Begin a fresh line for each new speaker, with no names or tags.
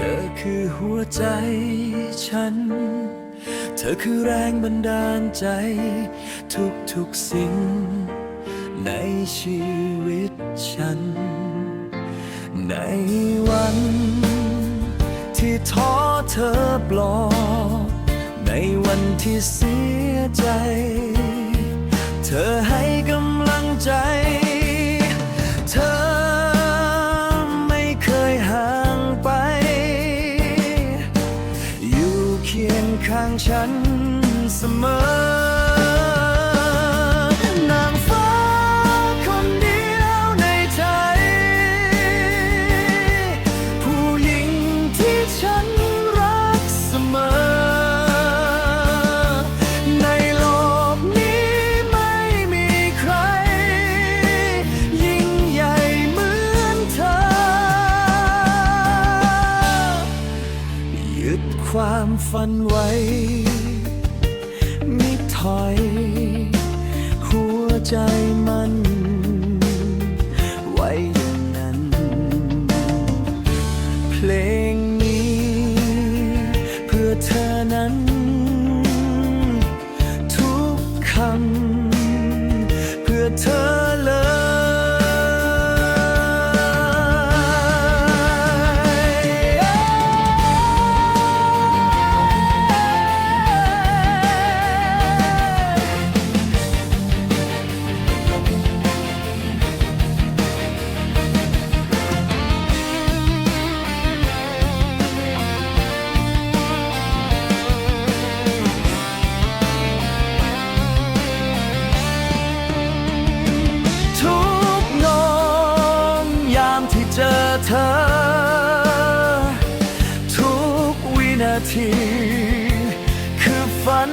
ธอคือหัวใจฉัน เธอคือแรงบันดาลใจ ทุกๆสิ่ง ในชีวิตฉัน ในวัน ที่ท้อเธอปลอบในวันที่เสียใจ เธอให้กำลังใจ ข้างฉันเสมอ ความฝันไว้มิถอย หัวใจมันไว้อย่างนั้นเพลง ธอ ทุกวินาที คือฝัน